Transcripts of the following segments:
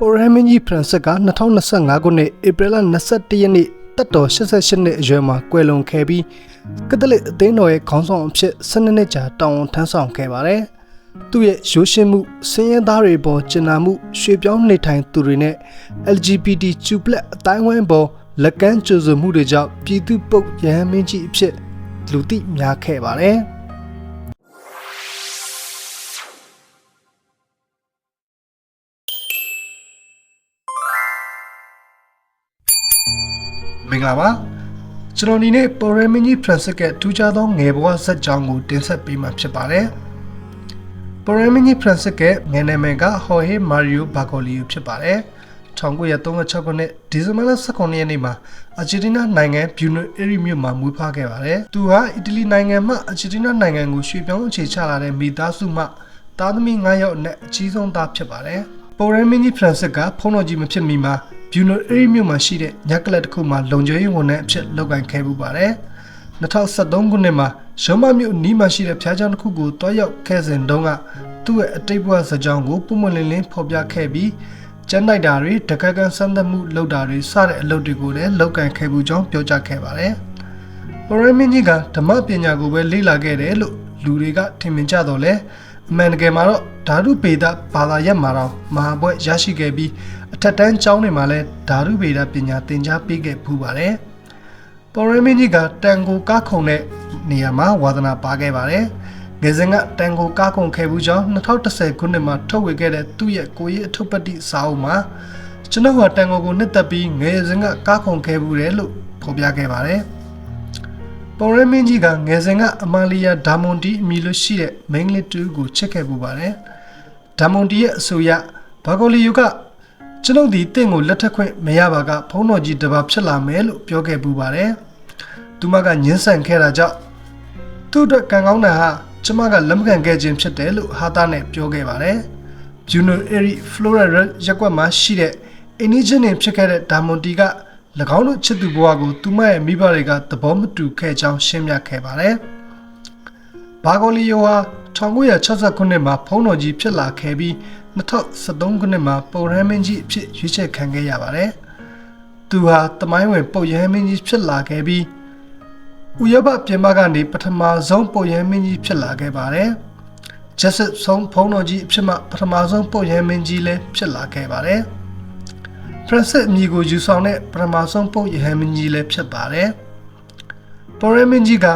ပိုရဟမင်းကြီးဖရန်စစ်က2025ခုနှစ်ဧပြီလ21ရက်နေ့တက်တော်88နှစ်အရွယ်မှာကွယ်လွန်ခဲ့ပြီးကက်သလစ်အသင်းတော်ရဲ့ခေါင်းဆောင်အဖြစ်12နှစ်ကြာတာဝန်ထမ်းဆောင်ခဲ့ပါတယ်။သူ့ရဲ့ရိုးရှင်းမှုစင်ရဲသားတွေပေါ်ကျင်နာမှုရွှေပြောင်းနေထိုင်သူတွေနဲ့ LGBTQ+ အတိုင်းဝိုင်းပေါ်လက်ကမ်းကြိုဆိုမှုတွေကြောင့်ပြည်သူ့ပုတ်ရဟန်းမင်းကြီးအဖြစ်လူသိများခဲ့ပါတယ်။ မင်္ဂလာပါကျွန်တော်ဒီနေ့ပေါ်ရမင်းကြီးဖရန်စစ်ကထူးခြားသောငယ်ဘဝဇာတ်ကြောင်းကိုတင်ဆက်ပေးမှာဖြစ်ပါတယ်ပေါ်ရမင်းကြီးဖရန်စစ်ကငယ်နာမည်ကဟော်ဟေးမာရီယိုဘာဂိုလီယိုဖြစ်ပါတယ်1936ခုနှစ်ဒီဇင်ဘာလ19ရက်နေ့မှာအာဂျင်တီးနားနိုင်ငံဘျူနိုအေရီမြို့မှာမွေးဖွားခဲ့ပါတယ်။သူဟာအီတလီနိုင်ငံမှအာဂျင်တီးနားနိုင်ငံကိုရွှေ့ပြောင်းအခြေချလာတဲ့မိသားစုမှသားသမီး9ယောက်အနက်အကြီးဆုံးသားဖြစ်ပါတယ်။ပေါ်ရမင်းကြီးဖရန်စစ်ကဖုန်းတော်ကြီးမဖြစ်မီမှာ ဘျူနိုအေရီမြို့မှာရှိတဲ့ညက်ကလပ်တစ်ခုမှာလုံခြုံရေးဝန်ထမ်းအဖြစ်လုပ်ကိုင်ခဲ့မှုပါတယ်။2013ခုနှစ်မှာရုံးမမြို့နီးမှာရှိတဲ့ဖျားချောင်းတစ်ခုကိုတွားရောက်ခဲ့စဉ်တုန်းကသူ့ရဲ့အတိတ်ဘဝဇာတ်ကြောင်းကိုပုံမှန်လင်းလင်းဖော်ပြခဲ့ပြီးကျန်းလိုက်တာတွေတကက်ကန်ဆန်းသက်မှုလုပ်တာတွေစတဲ့အလုပ်တွေကိုလည်းလုပ်ကင်ခဲ့မှုကြောင်းပြောကြားခဲ့ပါတယ်။ပရမင်းကြီးကဓမ္မပညာကိုပဲလေ့လာခဲ့တယ်လို့လူတွေကထင်မြင်ကြတော့လဲ အမှန်တကယ်မှာတော့ဓာတုပေဒဘာသာရပ်မှာတော့မဟာဘွဲ့ရရှိခဲ့ပြီးအထက်တန်းကျောင်းတွေမှာလည်းဓာတုပေဒပညာသင်ကြားပေးခဲ့ဖူးပါတယ်။ပရမင်းကြီးကတန်ကိုကားခုံတဲ့နေရာမှာဝါသနာပါခဲ့ပါတယ်။ငယ်စဉ်ကတန်ကိုကားကုန်ခဲ့ဘူးကြောင်း2010ခုနှစ်မှာထုတ်ဝေခဲ့တဲ့သူ့ရဲ့ကိုရေးအထုပ်ပတ်တိစာအုပ်မှာကျွန်တော်ကတန်ကိုကိုနှစ်သက်ပြီးငယ်စဉ်ကကားကုန်ခဲ့ဘူးတယ်လို့ဖော်ပြခဲ့ပါတယ်။ ပေါ်ရမင်းကြီးကငယ်စဉ်ကအမာလီယာဒါမွန်တီအမည်လို့ရှိတဲ့မိန်းကလေးတူကိုချစ်ခဲ့ပူပါတယ်။ဒါမွန်တီရဲ့အဆိုအရဘာဂိုလီယိုကကျွန်ုပ်ဒီတင့်ကိုလက်ထက်ခွင့်မရပါကဖုံးတော်ကြီးတပါဖြစ်လာမယ်လို့ပြောခဲ့ပူပါတယ်။သူမကညှင်းဆန်ခဲ့တာကြောင့်သူ့အတွက်ကံကောင်းတာဟာကျမကလက်မခံခဲ့ခြင်းဖြစ်တယ်လို့ဟာတာနဲ့ပြောခဲ့ပါတယ်။ Juno Eri Flora ရက်ကွက်မှာရှိတဲ့အင်းဂျင်နေဖြစ်ခဲ့တဲ့ဒါမွန်တီက၎ င်းတို့ချစ်သူဘဝကိုသူမရဲ့မိဘတွေကသဘောမတူခဲ့ကြောင်းရှင်းပြခဲ့ပါတယ်။ဘာဂိုလီယိုဟာ1960ခုနှစ်မှာဖုံးတော်ကြီးဖြစ်လာခဲ့ပြီး2013ခုနှစ်မှာပုံရမ်းမင်းကြီးအဖြစ်ရွေးချယ်ခံခဲ့ရပါတယ်။သူဟာတမိုင်းဝင်ပုတ်ရမ်းမင်းကြီးဖြစ်လာခဲ့ပြီးဥရောပပြင်ပကနေပထမဆုံးပုတ်ရဲမင်းကြီးဖြစ်လာခဲ့ပါတယ်။ဂျက်စစ်ဆုံးဖုံးတော်ကြီးအဖြစ်မှပထမဆုံးပုတ်ရဲမင်းကြီးလည်းဖြစ်လာခဲ့ပါတယ်။ ဖရန်စစ်အမည်ကိုယူဆောင်တဲ့ပထမဆုံးပုတ်ရဲမင်းကြီးလည်းဖြစ်ပါတယ်။ပုတ်ရဲမင်းကြီးက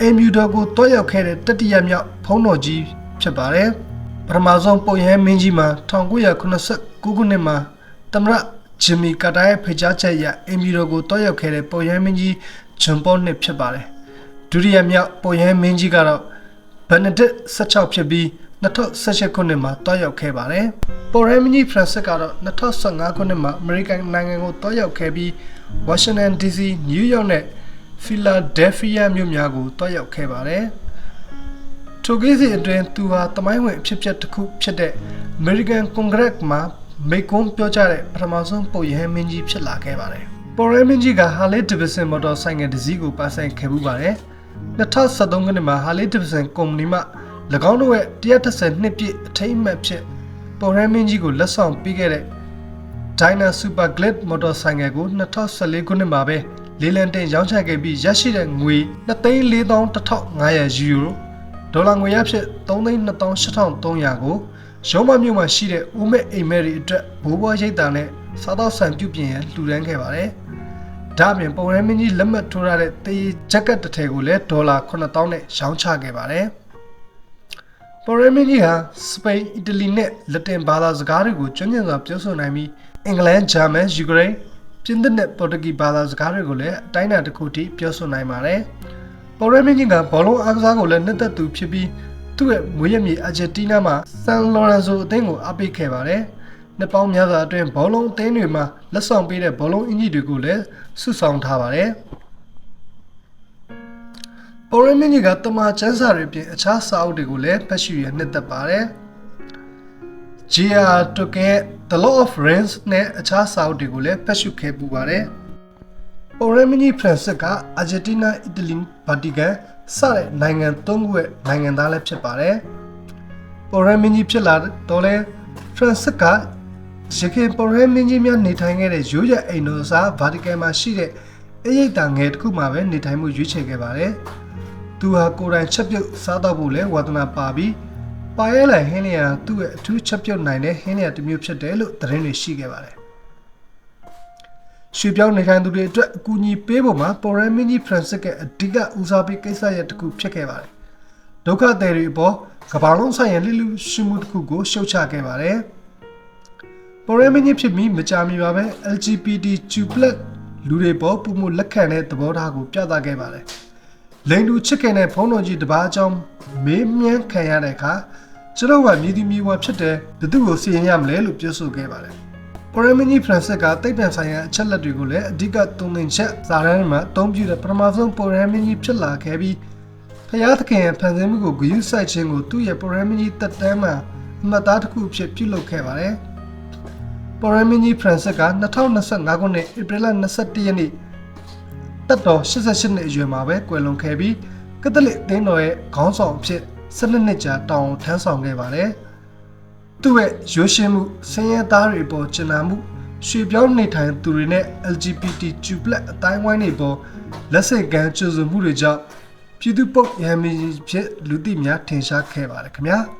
အမ်ယူဒိုကိုတွားရောက်ခဲ့တဲ့တတိယမြောက်ဖုံးတော်ကြီးဖြစ်ပါတယ်။ပထမဆုံးပုတ်ရဲမင်းကြီးမှာ1989ခုနှစ်မှာသမရဂျင်မီကာတာရဲ့ဖိတ်ကြားချက်အရအင်မီရိုကိုတွားရောက်ခဲ့တဲ့ပုတ်ရဲမင်းကြီးဂျွန်ပေါနှစ်ဖြစ်ပါတယ်ဒုတိယမြောက်ပေါ်ယန်းမင်းကြီးကတော့ဘန်နဒစ်16ဖြစ်ပြီး 2018ခုနှစ်မှာတွားရောက်ခဲ့ပါတယ်ပေါ်ယန်းမင်းကြီးဖရန်စစ်ကတော့2015ခုနှစ်မှာအမေရိကန်နိုင်ငံကိုတွားရောက်ခဲ့ပြီးဝါရှင်တန် DC နယူးယောက်နဲ့ဖီလာဒဲလ်ဖီးယားမြို့များကိုတွားရောက်ခဲ့ပါတယ်ထိုကိစ္စအတွင်းသူဟာတမိုင်းဝင်အဖြစ်အပျက်တစ်ခုဖြစ်တဲ့ American Congress မှာမိကွန်းပြောကြားတဲ့ပထမဆုံးပုံရဟန်းမင်းကြီးဖြစ်လာခဲ့ပါတယ်ပေါ်ရဲမင်းကြီးက Harley Davidson မော်တော်ဆိုင်ငယ်တစ်စီးကိုပါဆိုင်ခဲ့မှုပါတယ်2013ခုနှစ်မှာ Harley Davidson ကုမ္ပဏီမှ၎ င်းတို့ရဲ့130နှစ်ပြည့်အထိမ်းအမှတ်ဖြစ်ပေါ်ရဲမင်းကြီးကိုလက်ဆောင်ပေးခဲ့တဲ့ Dyna Super Glide မော်တော်ဆိုင်ငယ်ကို2014ခုနှစ်မှာပဲလေးလံတင်ရောင်းချခဲ့ပြီးရရှိတဲ့ငွေ2,41500ယူရိုဒေါ်လာငွေရဖြစ်3,28,300ကိုရုံးမမြို့မှာရှိတဲ့ဦးမဲ့အိမ်မဲတွေအတွက်ဘိုးဘွားရိတ်တာနဲ့စားတော့ဆန်ပြုတ်ပြင်ရန်လှူဒန်းခဲ့ပါတယ်။ဒါ့အပြင်ပုံရဲမင်းကြီးလက်မှတ်ထိုးရတဲ့တေးဂျက်ကတ်တစ်ထည်ကိုလည်းဒေါ်လာ9000နဲ့ရောင်းချခဲ့ပါတယ်။ ပုံရဲမင်းကြီးဟာစပိန်၊အီတလီနဲ့လက်တင်ဘာသာစကားတွေကိုကျွမ်းကျင်စွာပြောဆိုနိုင်ပြီးအင်္ဂလန်၊ဂျာမန်၊ယူကရိန်းပြင်သစ်နဲ့ပေါ်တူဂီဘာသာစကားတွေကိုလည်းအတိုင်းအတာတစ်ခုထိပြောဆိုနိုင်ပါတယ်။ပေါ်ရဲမင်းကြီးကဘောလုံးအားကစားကိုလည်းနှစ်သက်သူဖြစ်ပြီးသူ့ရဲ့မွေးရမြေအာဂျင်တီးနားမှာဆန်လော်ရန်ဆိုအသင်းကိုအားပေးခဲ့ပါတယ်။နှစ်ပေါင်းများစွာအတွင်းဘောလုံးအသင်းတွေမှာလက်ဆောင်ပေးတဲ့ဘောလုံးအင်ဂျီတွေကိုလည်းစုဆောင်ထားပါတယ်။ ပေါ်ရမင်းကြီးကတမချန်းစာတွေပြင်အခြားစာအုပ်တွေကိုလည်းဖတ်ရှုရနှစ်သက်ပါတယ်။ J.R. Tolkien The Lord of Rings နဲ့အခြားစာအုပ်တွေကိုလည်းဖတ်ရှုခဲ့ပူပါတယ်။ပေါ်ရမင်းကြီးဖရန်စစ်ကအာဂျင်တီးနား၊အီတလီ၊ဗာတီကန်စတဲ့နိုင်ငံသုံးခုရဲ့နိုင်ငံသားလည်းဖြစ်ပါတယ်။ပေါ်ရမင်းကြီးဖြစ်လာတော့လဲဖရန်စစ်ကရခိုင်ပေါ်ရဲမင်းကြီးများနေထိုင်ခဲ့တဲ့ရိုးရအိမ်တော်စားဗာတီကန်မှာရှိတဲ့အရိပ်တာငယ်တစ်ခုမှာပဲနေထိုင်မှုရွေးချယ်ခဲ့ပါတယ်။ သူဟာကိုယ်တိုင်ချက်ပြုတ်စားတော့ဖို့လဲဝါသနာပါပြီးပါရဲလိုက်ဟင်းလျာသူ့ရဲ့အထူးချက်ပြုတ်နိုင်တဲ့ဟင်းလျာတစ်မျိုးဖြစ်တယ်လို့သတင်းတွေရှိခဲ့ပါတယ်။ရွှေပြောင်းနေထိုင်သူတွေအတွက်အကူအညီပေးဖို့မှာပေါ်ရဲမင်းကြီးဖရန်စစ်ကအဓိကဦးစားပေးကိစ္စရပ်တစ်ခုဖြစ်ခဲ့ပါတယ်။ဒုက္ခသည်တွေအပေါ်ကမ္ဘာလုံးဆိုင်ရာလိလူရှိမှုတစ်ခုကိုရှုတ်ချခဲ့ပါတယ်။ပေါ်ရမင်းကြီးဖြစ်ပြီးမကြာမီပါပဲ LGBTQ+ လူတွေပေါ်ပုံမှုလက်ခံတဲ့သဘောထားကိုပြသခဲ့ပါတယ်။ လိန်တူချစ်ခင်တဲ့ဖုန်းတော်ကြီးတစ်ပါးအကြောင်းမေးမြန်းခံရတဲ့အခါကျွန်တော်ကမြည်သူမြည်ဝါဖြစ်တဲ့ဘသူကိုစီရင်ရမလဲလို့ပြောဆိုခဲ့ပါတယ်။ပေါ်ရမင်းကြီးဖရန်စစ်ကတိတ်ပံဆိုင်ရာအချက်လက်တွေကိုလည်းအဓိကတုံ့သင်ချက်ဇာတ်ရမ်းမှာအသုံးပြုတဲ့ပထမဆုံးပေါ်ရမင်းကြီးဖြစ်လာခဲ့ပြီးဖျားသခင်ရဲ့ဖန်ဆင်းမှုကိုဂရုစိုက်ခြင်းကိုသူ့ရဲ့ပေါ်ရမင်းကြီးတက်တမ်းမှာအမှတ်သားတစ်ခုအဖြစ်ပြုလုပ်ခဲ့ပါတယ်။ပေါ်ရမင်းကြီးဖရန်စစ်က2025ခုနှစ်ဧပြီလ21ရက်နေ့ တက်တော်88နှစ်အရွယ်မှာပဲကွယ်လွန်ခဲ့ပြီးကက်သလစ်အသင်းတော်ရဲ့ခေါင်းဆောင်အဖြစ်12နှစ်ကြာတောင်းထမ်းဆောင်ခဲ့ပါတယ်။သူ့ရဲ့ရွှေရှင်မှုဆင်းရဲသားတွေပေါ်ကျင်နာမှုရွှေပြောင်းနေထိုင်သူတွေနဲ့ LGBTQ+ အတိုင်းဝိုင်းတွေပေါ်လက်ဆင့်ကမ်းကြိုးစုံမှုတွေကြောင့်ပြည်သူ့ပုတ်ရဟန်းမင်းကြီးဖြစ်လူသိများထင်ရှားခဲ့ပါတယ်ခင်ဗျာ။